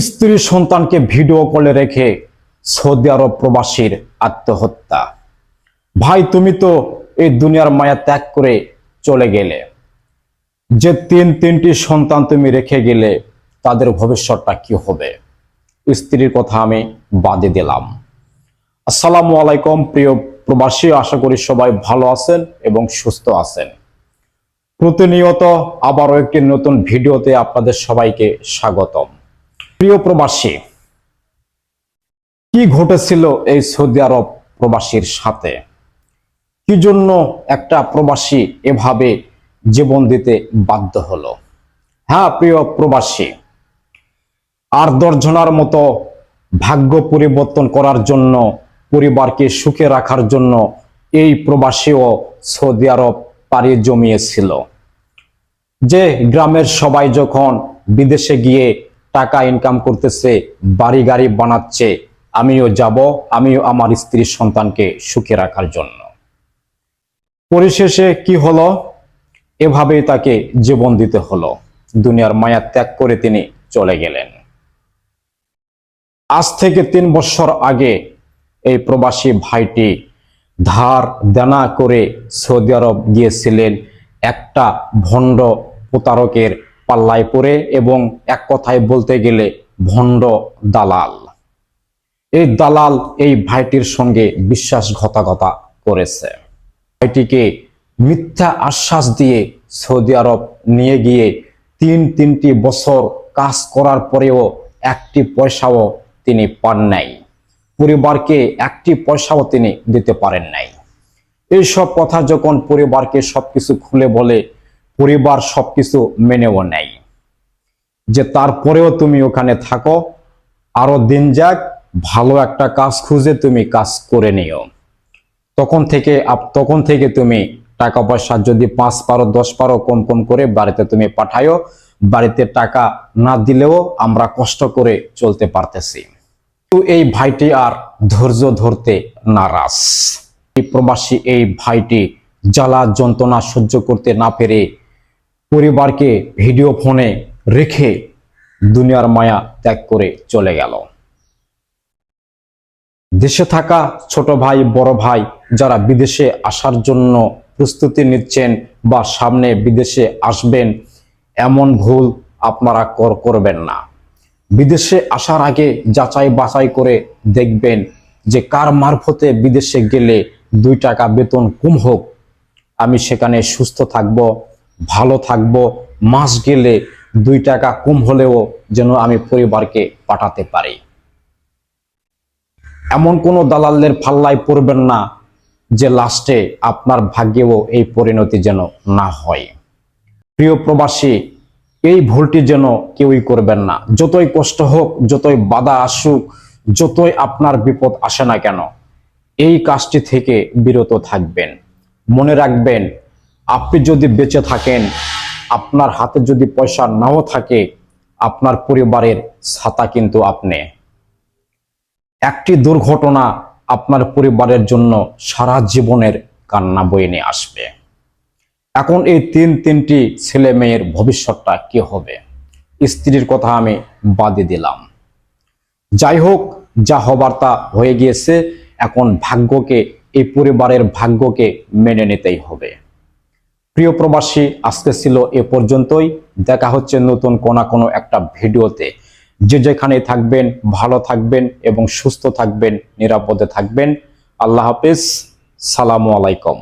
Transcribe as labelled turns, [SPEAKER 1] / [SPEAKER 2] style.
[SPEAKER 1] স্ত্রী সন্তানকে ভিডিও কলে রেখে সৌদি আরব প্রবাসীর আত্মহত্যা। ভাই, তুমি তো এই দুনিয়ার মায়া ত্যাগ করে চলে গেলে। যে তিন তিনটি সন্তান তুমি রেখে গেলে, তাদের ভবিষ্যৎটা কি হবে? স্ত্রীর কথা আমি বাদে দিলাম। আসসালামু আলাইকুম, প্রিয় প্রবাসী, আশা করি সবাই ভালো আছেন এবং সুস্থ আছেন। প্রতিনিয়ত আবারও একটি নতুন ভিডিওতে আপনাদের সবাইকে স্বাগতম। প্রিয় প্রবাসী, কি ঘটেছিল এই সৌদি আরব প্রবাসীর সাথে? কি জন্য একটা প্রবাসী এভাবে জীবন দিতে বাধ্য হলো? হ্যাঁ প্রিয় প্রবাসী, আর দর্জনার মতো ভাগ্য পরিবর্তন করার জন্য, পরিবারকে সুখে রাখার জন্য এই প্রবাসীও সৌদি আরব পাড়ি জমিয়েছিল। যে গ্রামের সবাই যখন বিদেশে গিয়ে টাকা ইনকাম করতেছে, বাড়ি গাড়ি বানাচ্ছে, আমিও যাব, আমিও আমার স্ত্রীর সন্তানকে সুখে রাখার জন্য। পরিশেষে কি হলো? এভাবেই তাকে জীবন দিতে হলো। দুনিয়ার মায়া ত্যাগ করে তিনি চলে গেলেন। আজ থেকে তিন বছর আগে এই প্রবাসী ভাইটি ধার দেনা করে সৌদি আরব গিয়েছিলেন একটা ভণ্ড প্রতারকের পাল্লায় পড়ে এবং এক কথায় বলতে গেলে ভণ্ড দালাল। এই দালাল এই ভাইটির সঙ্গে বিশ্বাসঘাতকতা করেছে। ভাইটিকে মিথ্যা আশ্বাস দিয়ে সৌদি আরব নিয়ে গিয়ে তিন তিনটি বছর কাজ করার পরেও একটি পয়সাও তিনি পান নাই। পরিবারকে একটি পয়সাও তিনি দিতে পারেন নাই। এইসব কথা যখন পরিবারকে সবকিছু খুলে বলে পরিবার সবকিছু মেনেও নেয়। যে তারপরেও তুমি ওখানে থাকো, আরও দিন যাক, ভালো একটা কাজ খুঁজে তুমি কাজ করে নিও। তখন থেকে তখন থেকে তুমি টাকা পয়সা যদি পাঁচ পারো, দশ পারো কম কম করে বাড়িতে তুমি পাঠায়ো বাড়িতে টাকা না দিলেও আমরা কষ্ট করে চলতে পারতেছি। তো এই ভাইটি আর ধৈর্য ধরতে নারাজ। প্রবাসী এই ভাইটি জ্বালা যন্ত্রণা সহ্য করতে না পেরে পরিবারকে ভিডিও ফোনে রেখে দুনিয়ার মায়া ত্যাগ করে চলে গেল। দেশে থাকা ছোট ভাই, বড় ভাই যারা বিদেশে আসার জন্য প্রস্তুতি নিচ্ছেন বা সামনে বিদেশে আসবেন, এমন ভুল আপনারা কর করবেন না। বিদেশে আসার আগে যাচাই বাছাই করে দেখবেন যে কার মারফতে বিদেশে গেলে দুই টাকা বেতন কম হোক। আমি সেখানে সুস্থ থাকব ভালো থাকব, মাস গেলে দুই টাকা কম হলেও যেন আমি পরিবারকে পাঠাতে পারি। এমন কোনো দালালদের ফাল্লায় পড়বেন না যে লাস্টে আপনার ভাগ্যেও এই পরিণতি যেন না হয়। প্রিয় প্রবাসী, এই ভুলটি যেন কেউই করবেন না। যতই কষ্ট হোক, যতই বাধা আসুক, যতই আপনার বিপদ আসে না কেন, এই কাজটি থেকে বিরত থাকবেন। মনে রাখবেন আপনি যদি বেঁচে থাকেন, আপনার হাতে যদি পয়সা নাও থাকে, আপনার পরিবারের ছাতা কিন্তু আপনি। একটি দুর্ঘটনা আপনার পরিবারের জন্য সারা জীবনের কান্না বয়ে নিয়ে আসবে। এখন এই তিন, তিনটি ছেলে মেয়ের ভবিষ্যৎটা কি হবে? স্ত্রীর কথা আমি বাদে দিলাম। যাই হোক, যা হবার তা হয়ে গিয়েছে, এখন ভাগ্যকে, এই পরিবারের ভাগ্যকে মেনে নিতেই হবে। প্রিয় প্রবাসী, আজকে ছিল এ পর্যন্তই। দেখা হচ্ছে নতুন কোনা কোনো একটা ভিডিওতে। যে যেখানে থাকবেন, ভালো থাকবেন এবং সুস্থ থাকবেন, নিরাপদে থাকবেন। আল্লাহ হাফিজ। সালামু আলাইকুম।